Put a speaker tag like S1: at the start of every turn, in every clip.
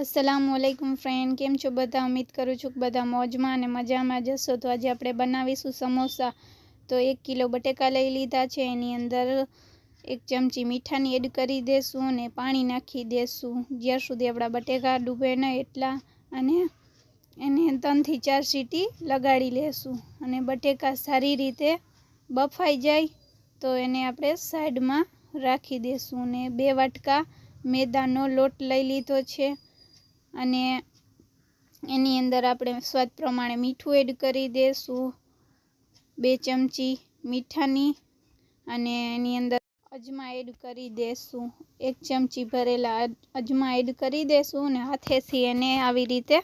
S1: અસલામુ અલૈકુમ friend, કેમ છો બધા? ઉમ્મીદ કરું છું બધા મોજમાં અને મજામાં જશો તો આજે આપણે બનાવીશું સમોસા. તો એક કિલો બટેકા લઈ લીધા છે. એની અંદર એક ચમચી મીઠાની એડ કરી દેશું અને પાણી નાખી દેશું. જ્યાં સુધી આપણા બટેકા ડૂબે નહીં એટલા અને એને ત્રણથી ચાર સીટી લગાડી લેશું. અને બટેકા સારી રીતે બફાઈ જાય તો એને આપણે સાઈડમાં રાખી દેશું. અને બે વાટકા મેદાનો લોટ લઈ લીધો છે. અને એની અંદર આપણે સ્વાદ પ્રમાણે મીઠું એડ કરી દઈશું બે ચમચી મીઠાની અને એની અંદર અજમા એડ કરી દઈશું એક ચમચી ભરેલા અજમા એડ કરી દઈશું અને હાથેથી એને આવી રીતે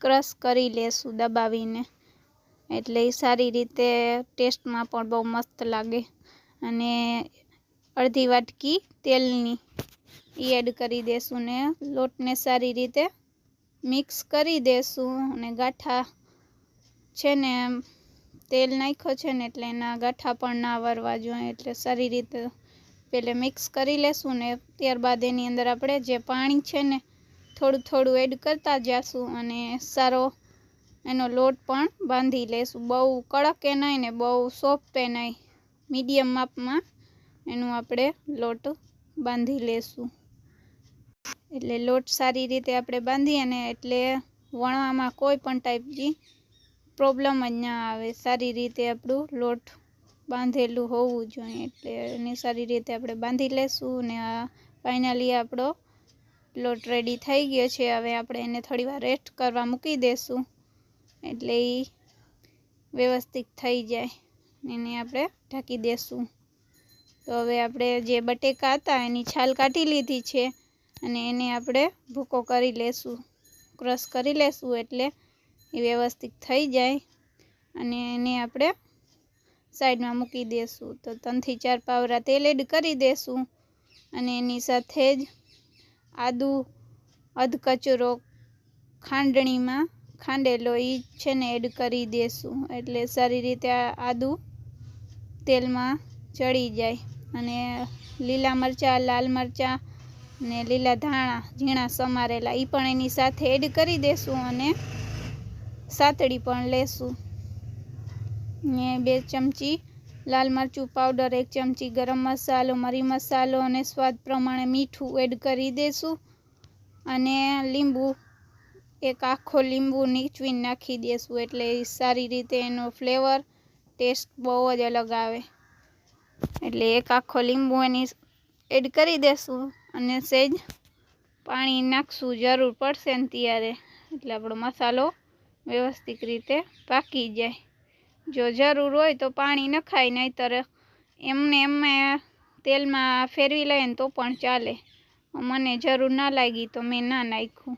S1: ક્રશ કરી લેશું દબાવીને. એટલે એ સારી રીતે ટેસ્ટમાં પણ બહુ મસ્ત લાગે. અને અડધી વાટકી તેલની એ એડ કરી દેશું ને લોટને સારી રીતે મિક્સ કરી દેશું અને ગાંઠા છે ને તેલ નાખ્યો છે ને એટલે એના ગાંઠા પણ ના વરવા જોઈએ એટલે સારી રીતે પહેલે મિક્સ કરી લેશું ને ત્યારબાદ એની અંદર આપણે જે પાણી છે ને થોડું થોડું એડ કરતા જઈશું અને સારો એનો લોટ પણ બાંધી લેશું. બહુ કડક એ નહીં ને બહુ સોફ્ટ નહીં. મીડિયમ માપમાં એનું આપણે લોટ બાંધી લેશું. એટલે લોટ સારી રીતે આપણે બાંધીએ ને એટલે વણવામાં કોઈ પણ ટાઈપની પ્રોબ્લેમ જ ના આવે. સારી રીતે આપણું લોટ બાંધેલું હોવું જોઈએ. એટલે એને સારી રીતે આપણે બાંધી લેશું ને આ ફાઇનલી આપણો લોટ રેડી થઈ ગયો છે. હવે આપણે એને થોડીવાર રેસ્ટ કરવા મૂકી દઈશું એટલે એ વ્યવસ્થિત થઈ જાય એને આપણે ઢાંકી દઈશું તો હવે આપણે જે બટેકા હતા એની છાલ કાઢી લીધી છે. અને એને આપણે ભૂકો કરી લેશું. ક્રશ કરી લેશું એટલે એ વ્યવસ્થિત થઈ જાય. અને એને આપણે સાઈડમાં મૂકી દઈશું તો ત્રણથી ચાર પાવરા તેલ એડ કરી દઈશું અને એની સાથે જ આદુ, અધકચરો, ખાંડણીમાં ખાંડેલો એ છે ને એડ કરી દઈશું એટલે સારી રીતે આદુ તેલમાં ચડી જાય. અને લીલા મરચાં, લાલ મરચાં ને લીલા ધાણા, ઝીણા સમારેલા એ પણ એની સાથે એડ કરી દેશું અને સાતડી પણ લેશું. ને બે ચમચી લાલ મરચું પાવડર એક ચમચી ગરમ મસાલો, મરી મસાલો અને સ્વાદ પ્રમાણે મીઠું એડ કરી દેશું. અને લીંબુ, એક આખો લીંબુ નીચવીને નાખી દઈશું એટલે સારી રીતે એનો ફ્લેવર ટેસ્ટ બહુ જ અલગ આવે. એટલે એક આખો લીંબુ એની એડ કરી દેશું. અને સહેજ પાણી નાખશું જરૂર પડશે ને ત્યારે. એટલે આપણો મસાલો વ્યવસ્થિત રીતે પાકી જાય. જો જરૂર હોય તો પાણી નખાય, નહીંતર એમને એમને તેલમાં ફેરવી લઈએ તો પણ ચાલે. મને જરૂર ના લાગી તો મેં ના નાખ્યું.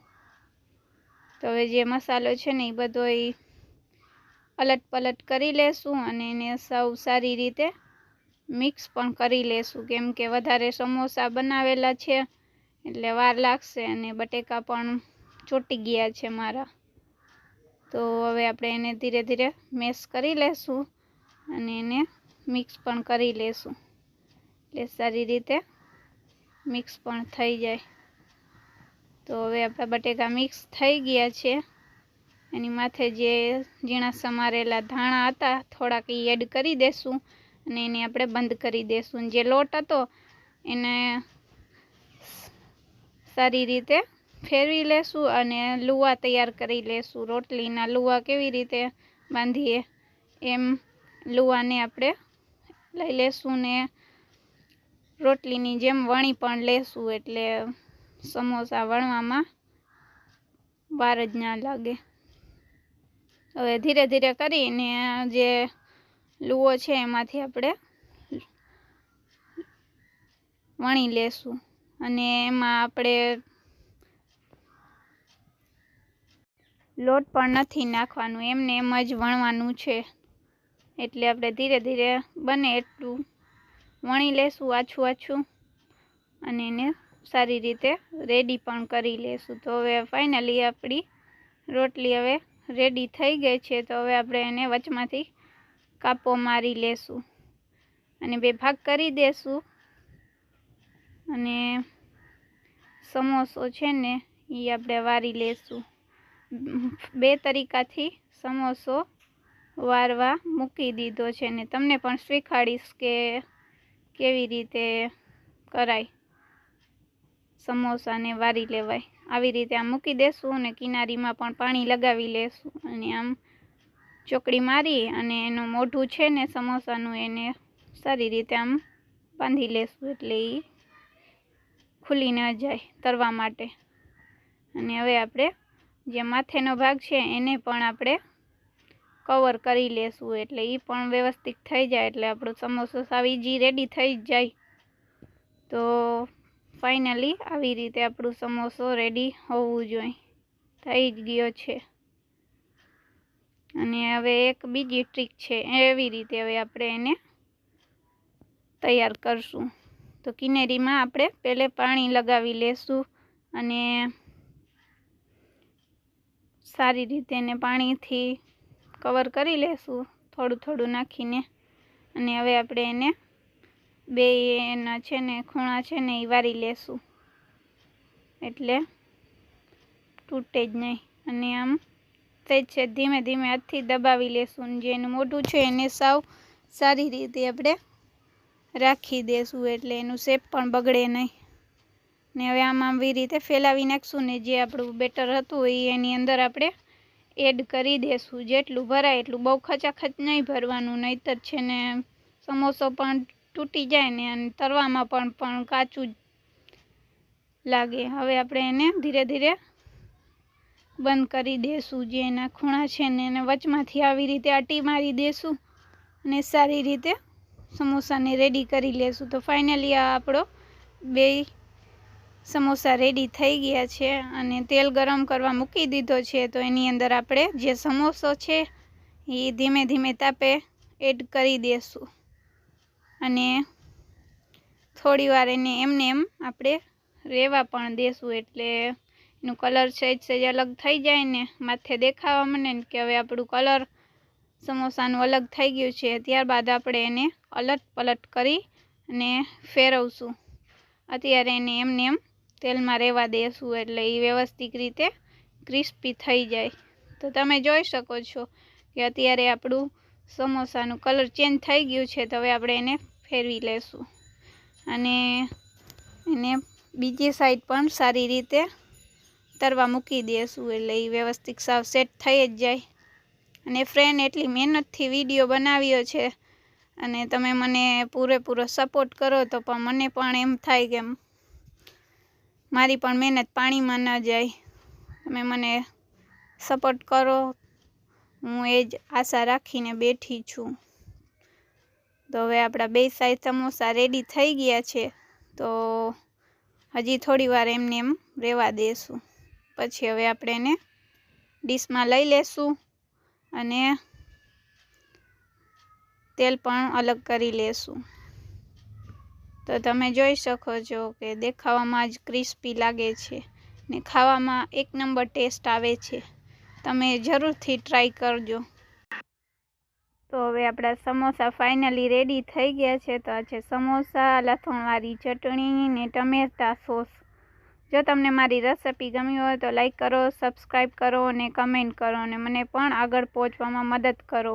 S1: તો હવે જે મસાલો છે ને એ બધો અલટ પલટ કરી લેશું અને એને સૌ સારી રીતે મિક્સ પણ કરી લેશું. કેમ કે વધારે સમોસા બનાવેલા છે, એટલે વાર લાગશે અને બટેકા પણ ચોટી ગયા છે મારા. તો હવે આપણે એને ધીરે ધીરે મેશ કરી લેશું અને એને મિક્સ પણ કરી લેશું. એટલે સારી રીતે મિક્સ પણ થઈ જાય. તો હવે આપણા બટેકા મિક્સ થઈ ગયા છે. એની માથે જે ઝીણા સમારેલા ધાણા હતા, થોડાક એડ કરી દેશું. અને એને આપણે બંધ કરી દઈશું જે લોટ હતો એને સારી રીતે ફેરવી લેશું અને લુવા તૈયાર કરી લેશું. રોટલીના લુવા કેવી રીતે બાંધીએ એમ લુવાને આપણે લઈ લેશું ને રોટલીની જેમ વણી પણ લેશું એટલે સમોસા વણવામાં વાર જ ના લાગે. હવે ધીરે ધીરે કરીને જે લુવો છે એમાંથી આપણે વણી લેશું. અને એમાં આપણે લોટ પણ નથી નાખવાનું, એમને એમ જ વણવાનું છે. એટલે આપણે ધીરે ધીરે બને એટલું વણી લેશું આછું આછું. અને એને સારી રીતે રેડી પણ કરી લેશું. તો હવે ફાઇનલી આપણી રોટલી હવે રેડી થઈ ગઈ છે. તો હવે આપણે એને વચમાંથી કાપો મારી લેશું. અને બે ભાગ કરી દેશું. અને સમોસો છે ને એ આપણે વારી લેશું. બે તરીકાથી સમોસો વારવા મૂકી દીધો છે ને, તમને પણ શીખવાડીશ કે કેવી રીતે કરાય સમોસાને વારી લેવાય. આવી રીતે આમ મૂકી દેશું અને કિનારીમાં પણ પાણી લગાવી લેશું. અને આમ ચોકડી મારી અને એનું મોઢું છે ને સમોસાનું એને સારી રીતે આમ બાંધી લેશું એટલે એ ખુલી ન જાય તરવા માટે. અને હવે આપણે જે માથેનો ભાગ છે એને પણ આપણે કવર કરી લેશું એટલે એ પણ વ્યવસ્થિત થઈ જાય એટલે આપણું સમોસો સાવી જી રેડી થઈ જાય. તો ફાઇનલી આવી રીતે આપણું સમોસો રેડી હોવું જોઈએ. થઈ જ ગયો છે. અને હવે એક બીજી ટ્રીક છે, એવી રીતે હવે આપણે એને તૈયાર કરશું. તો કિનેરીમાં આપણે પહેલે પાણી લગાવી લેશું અને સારી રીતે એને પાણીથી કવર કરી લેશું, થોડું થોડું નાખીને. અને હવે આપણે એને બે એના છે ને, ખૂણા છે ને, એ વારી લેશું. એટલે તૂટે જ નહીં. અને આમ તે છે, ધીમે ધીમે હાથથી દબાવી લેશું. જે એનું મોઢું છે એને સાવ સારી રીતે આપણે રાખી દેશું એટલે એનું શેપ પણ બગડે નહીં. ને હવે આમ આવી રીતે ફેલાવી નાખશું ને જે આપણું બેટર હતું એ એની અંદર આપણે એડ કરી દેશું. જેટલું ભરાય એટલું બહુ ખચાખચ નહીં ભરવાનું, નહીતર છે ને સમોસો પણ તૂટી જાય ને અને તરવામાં પણ પણ કાચું જ લાગે. હવે આપણે એને ધીરે ધીરે બંધ કરી દેશું, જે એના ખૂણા છે ને એને વચમાંથી આવી રીતે આટી મારી દેશું અને સારી રીતે સમોસાને રેડી કરી લેશું. તો ફાઇનલી આ આપણો બે સમોસા રેડી થઈ ગયા છે અને તેલ ગરમ કરવા મૂકી દીધો છે. તો એની અંદર આપણે જે સમોસો છે એ ધીમે ધીમે તાપે એડ કરી દેશું. અને થોડી વાર એને એમને એમ આપણે રહેવા પણ દેશું એટલે એનું કલર સહેજ સહેજ અલગ થઈ જાય ને માથે દેખાવા મને કે હવે આપણું કલર સમોસાનું અલગ થઈ ગયું છે. ત્યારબાદ આપણે એને અલટ પલટ કરી અને ફેરવશું. અત્યારે એને એમને એમ તેલમાં રહેવા દેશું એટલે એ વ્યવસ્થિત રીતે ક્રિસ્પી થઈ જાય. તો તમે જોઈ શકો છો કે અત્યારે આપણું સમોસાનું કલર ચેન્જ થઈ ગયું છે તો હવે આપણે એને ફેરવી લેશું. અને એને બીજી સાઈડ પણ સારી રીતે તરવા મૂકી દઈશું એટલે એ વ્યવસ્થિત સાવ સેટ થઈ જ જાય. અને ફ્રેન્ડ એટલી મહેનતથી વીડિયો બનાવ્યો છે અને તમે મને પૂરેપૂરો સપોર્ટ કરો તો પણ મને પણ એમ થાય કે મારી પણ મહેનત પાણીમાં ન જાય. તમે મને સપોર્ટ કરો. હું એ જ આશા રાખીને બેઠી છું. તો હવે આપણા બે સાઈઝ સમોસા રેડી થઈ ગયા છે. તો હજી થોડી વાર એમને એમ રહેવા દઈશું પછી હવે આપણે એને ડીશમાં લઈ લેશું અને તેલ પણ અલગ કરી લેશું. તો તમે જોઈ શકો છો કે દેખાવામાં જ ક્રિસ્પી લાગે છે ને ખાવામાં એક નંબર ટેસ્ટ આવે છે. તમે જરૂરથી ટ્રાય કરજો. તો હવે આપણા સમોસા ફાઇનલી રેડી થઈ ગયા છે. તો આ છે સમોસા, લસણવાળી ચટણી ને ટમેટા સોસ. જો તમને મારી રેસિપી ગમી હોય તો લાઈક કરો સબસ્ક્રાઈબ કરો અને કમેન્ટ કરો અને મને પણ આગળ પહોંચવામાં મદદ કરો.